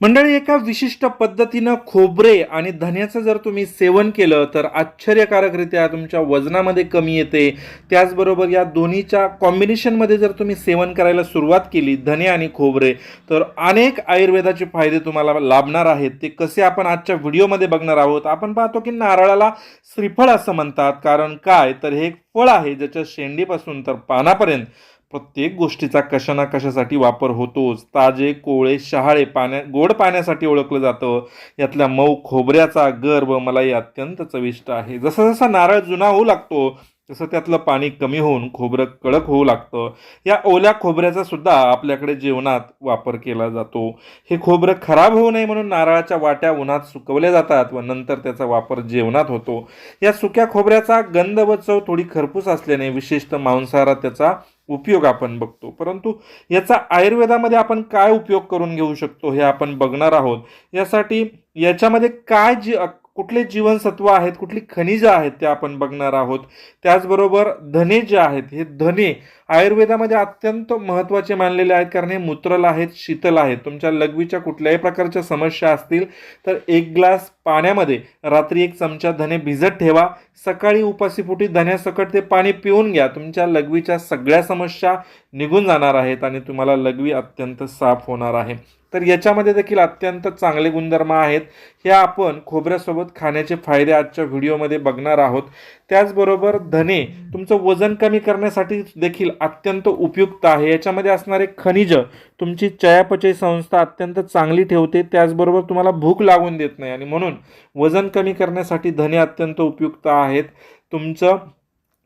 मंडळी एका विशिष्ट पद्धतीनं खोबरे आणि धन्याचं जर तुम्ही सेवन केलं तर आश्चर्यकारकरित्या तुमच्या वजनामध्ये कमी येते. त्याचबरोबर या दोन्हीच्या कॉम्बिनेशनमध्ये जर तुम्ही सेवन करायला सुरुवात केली धने आणि खोबरे तर अनेक आयुर्वेदाचे फायदे तुम्हाला लाभणार आहेत. ते कसे आपण आजच्या व्हिडिओमध्ये बघणार आहोत आपण पाहतो की नारळाला श्रीफळ असं म्हणतात. कारण काय? तर हे एक फळ आहे ज्याच्या शेंडीपासून तर पानापर्यंत प्रत्येक गोष्टीचा कशा ना कशासाठी वापर होतोच. ताजे कोळे शहाळे पाण्या गोड पाण्यासाठी ओळखलं जातं. यातल्या मऊ खोबऱ्याचा गर्भ मलाई अत्यंत चविष्ट आहे. जसा जसा नारळ जुना होऊ लागतो तसं त्यातलं पाणी कमी होऊन खोबरं कडक होऊ लागतं या ओल्या खोबऱ्याचा सुद्धा आपल्याकडे जेवणात वापर केला जातो. हे खोबरं खराब होऊ नये म्हणून नारळाच्या वाट्या उन्हात सुकवल्या जातात व नंतर त्याचा वापर जेवणात होतो. या सुक्या खोबऱ्याचा गंध व चव थोडी खरपूस असल्याने विशेषतः मांसाहारात त्याचा उपयोग आपण बघतो. परंतु याचा आयुर्वेदामध्ये आपण काय उपयोग करून घेऊ शकतो हे आपण बघणार आहोत. यासाठी याच्यामध्ये काय जी कुठले जीवनसत्व आहेत कुठली खनिजं आहेत ते आपण बघणार आहोत. त्याचबरोबर धने जे आहेत हे धने आयुर्वेदामध्ये अत्यंत महत्त्वाचे मानलेले आहेत कारण हे मूत्रल आहेत शीतल आहेत. तुमच्या लघवीच्या कुठल्याही प्रकारच्या समस्या असतील तर एक ग्लास पाण्यामध्ये रात्री एक चमचा धने भिजत ठेवा. सकाळी उपासीपोटी धन्यासकट ते पाणी पिऊन घ्या. तुमच्या लघवीच्या सगळ्या समस्या निघून जाणार आहेत आणि तुम्हाला लघवी अत्यंत साफ होणार आहे. तर याच्यामध्ये देखील अत्यंत चांगले गुणधर्म आहेत. हे आपण खोबऱ्यासोबत खाण्याचे फायदे आजच्या व्हिडिओमध्ये बघणार आहोत. त्याचबरोबर धने तुमचं वजन कमी करण्यासाठी देखील अत्यंत उपयुक्त आहे. याच्यामध्ये असणारे खनिज तुमची चयापचय संस्था अत्यंत चांगली ठेवते. त्याचबरोबर तुम्हाला भूक लागून देत नाही आणि म्हणून वजन कमी करण्यासाठी धने अत्यंत उपयुक्त आहेत. तुमचं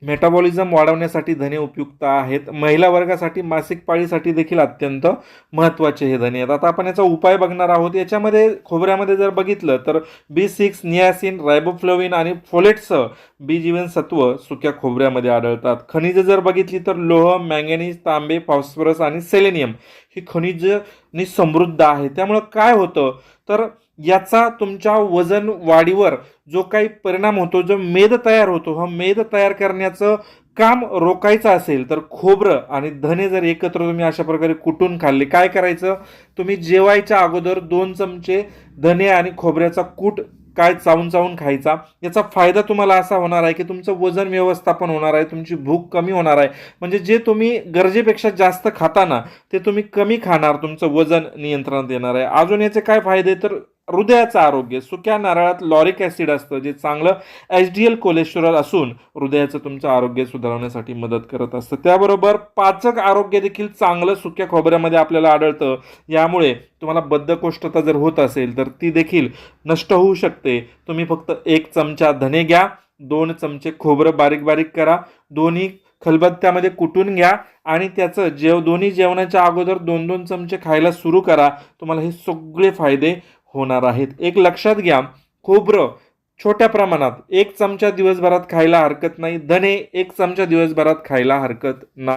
मेटाबॉलिझम वाढवण्यासाठी धने उपयुक्त आहेत. महिला वर्गासाठी मासिक पाळीसाठी देखील अत्यंत महत्त्वाचे हे धने आहेत. आता आपण याचा उपाय बघणार आहोत. याच्यामध्ये खोबऱ्यामध्ये जर बघितलं तर बी सिक्स नियासिन रायबोफ्लोविन आणि फोलेटसह बी जीवनसत्व सुक्या खोबऱ्यामध्ये आढळतात. खनिजं जर बघितली तर लोह मँगॅनीज तांबे फॉस्फरस आणि सेलेनियम ही खनिजनी समृद्ध आहे. त्यामुळं काय होतं? तर याचा तुमच्या वजन वाढीवर जो काही परिणाम होतो जो मेद तयार होतो हा मेद तयार करण्याचं काम रोखायचं असेल तर खोबरं आणि धने जर एकत्र तुम्ही अशा प्रकारे कुटून खाल्ले काय करायचं? तुम्ही जेवायच्या अगोदर दोन चमचे धने आणि खोबऱ्याचा कूट काय चावून चावून खायचा याचा फायदा तुम्हाला असा होणार आहे की तुमचं वजन व्यवस्थापन होणार आहे तुमची भूक कमी होणार आहे. म्हणजे जे तुम्ही गरजेपेक्षा जास्त खाताना ते तुम्ही कमी खाणार तुमचं वजन नियंत्रणात येणार आहे. अजून याचे काय फायदे? तर हृदयाचं आरोग्य सुक्या नारळात लॉरिक ॲसिड असतं जे चांगलं एच डी एल कोलेस्ट्रॉल असून हृदयाचं तुमचं आरोग्य सुधारवण्यासाठी मदत करत असतं. त्याबरोबर पाचक आरोग्य देखील चांगलं सुक्या खोबऱ्यामध्ये आपल्याला आढळतं. यामुळे तुम्हाला बद्धकोष्ठता जर होत असेल तर ती देखील नष्ट होऊ शकते. तुम्ही फक्त एक चमचा धने घ्या दोन चमचे खोबरं बारीक बारीक करा दोन्ही खलबत्त्यामध्ये कुटून घ्या आणि त्याचं जेव दोन्ही जेवणाच्या अगोदर दोन दोन चमचे खायला सुरू करा. तुम्हाला हे सगळे फायदे होणार आहेत. एक लक्षात घ्या खोबरं छोट्या प्रमाणात एक चमचा दिवसभरात खायला हरकत नाही. धने एक चमचा दिवसभरात खायला हरकत नाही.